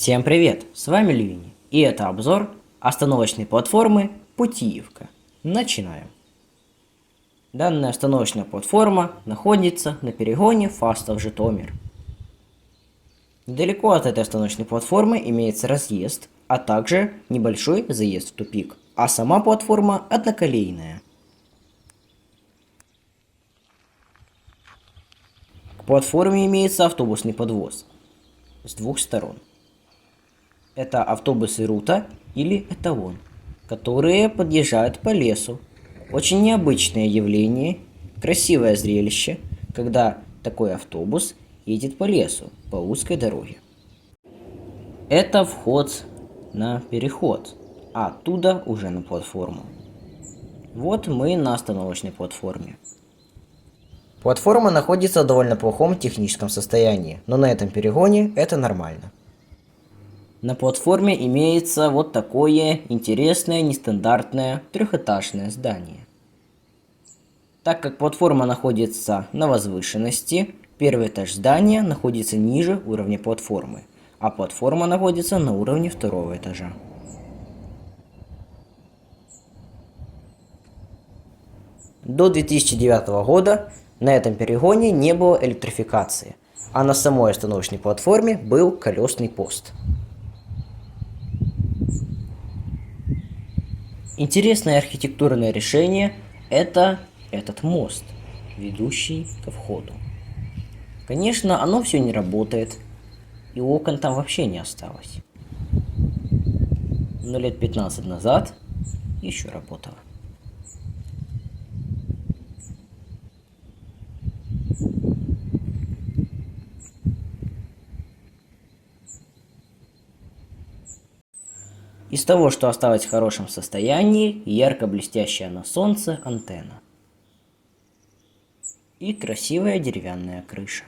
Всем привет, с вами Львини, и это обзор остановочной платформы Путиевка. Начинаем. Данная остановочная платформа находится на перегоне Фастов Житомир. Недалеко от этой остановочной платформы имеется разъезд, а также небольшой заезд в тупик, а сама платформа одноколейная. К платформе имеется автобусный подвоз с двух сторон. Это автобусы Рута или Эталон, которые подъезжают по лесу. Очень необычное явление, красивое зрелище, когда такой автобус едет по лесу, по узкой дороге. Это вход на переход, а оттуда уже на платформу. Вот мы на остановочной платформе. Платформа находится в довольно плохом техническом состоянии, но на этом перегоне это нормально. На платформе имеется вот такое интересное, нестандартное трехэтажное здание. Так как платформа находится на возвышенности, первый этаж здания находится ниже уровня платформы, а платформа находится на уровне второго этажа. До 2009 года на этом перегоне не было электрификации, а на самой остановочной платформе был колесный пост. Интересное архитектурное решение – это этот мост, ведущий ко входу. Конечно, оно все не работает, и окон там вообще не осталось. Но лет 15 назад еще работало. Того, что осталось в хорошем состоянии, ярко блестящая на солнце антенна. И красивая деревянная крыша.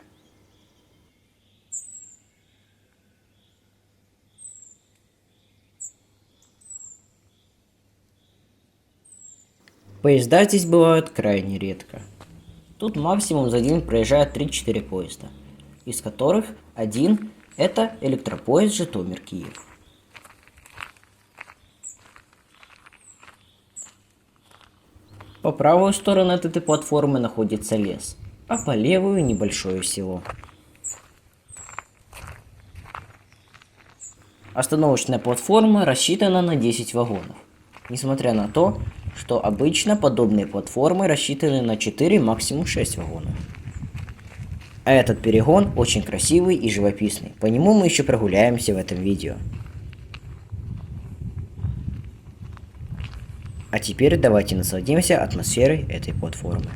Поезда здесь бывают крайне редко. Тут максимум за день проезжает 3-4 поезда, из которых один это электропоезд Житомир-Киев. По правую сторону от этой платформы находится лес, а по левую небольшое село. Остановочная платформа рассчитана на 10 вагонов, несмотря на то, что обычно подобные платформы рассчитаны на 4, максимум 6 вагонов. А этот перегон очень красивый и живописный, по нему мы еще прогуляемся в этом видео. А теперь давайте насладимся атмосферой этой платформы.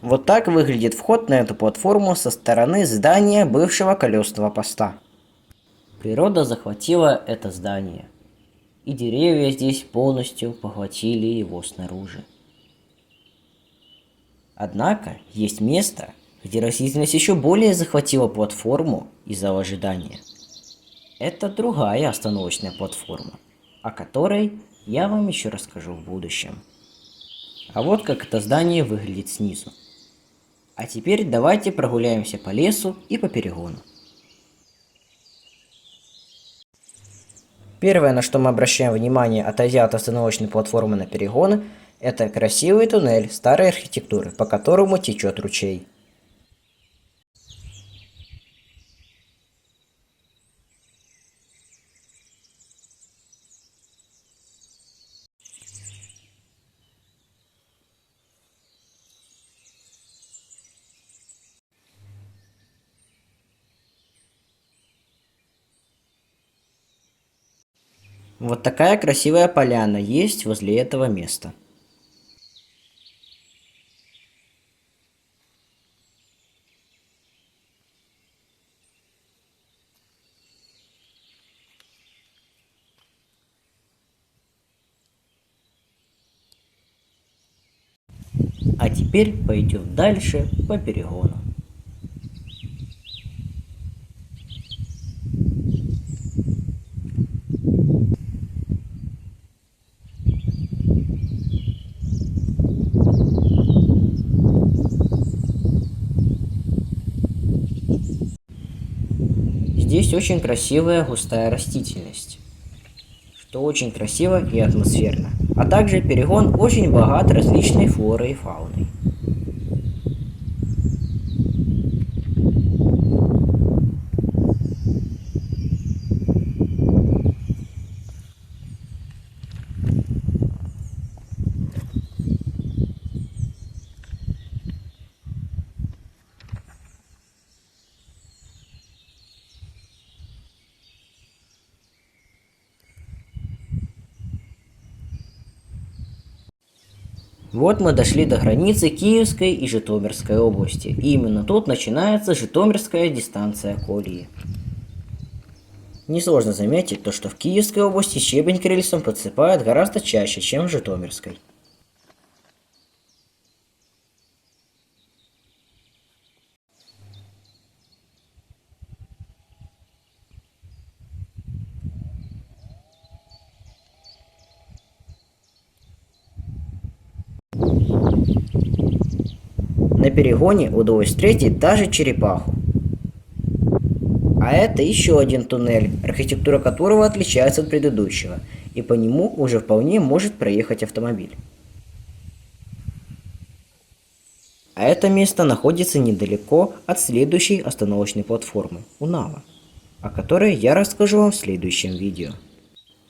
Вот так выглядит вход на эту платформу со стороны здания бывшего колесного поста. Природа захватила это здание, и деревья здесь полностью поглотили его снаружи. Однако есть место, где растительность еще более захватила платформу из зала ожидания. Это другая остановочная платформа, о которой я вам еще расскажу в будущем. А вот как это здание выглядит снизу. А теперь давайте прогуляемся по лесу и по перегону. Первое, на что мы обращаем внимание, отойдя от остановочной платформы на перегоны, это красивый туннель старой архитектуры, по которому течет ручей. Вот такая красивая поляна есть возле этого места. А теперь пойдем дальше по перегону. Здесь очень красивая густая растительность, что очень красиво и атмосферно. А также перегон очень богат различной флорой и фауной. Вот мы дошли до границы Киевской и Житомирской области. И именно тут начинается Житомирская дистанция колеи. Несложно заметить то, что в Киевской области щебень к рельсам подсыпают гораздо чаще, чем в Житомирской. На перегоне удалось встретить даже черепаху. А это еще один туннель, архитектура которого отличается от предыдущего, и по нему уже вполне может проехать автомобиль. А это место находится недалеко от следующей остановочной платформы – Унава, о которой я расскажу вам в следующем видео.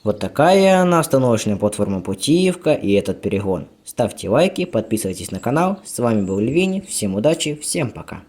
Вот такая она, остановочная платформа Путиевка и этот перегон. Ставьте лайки, подписывайтесь на канал. С вами был Львини, всем удачи, всем пока.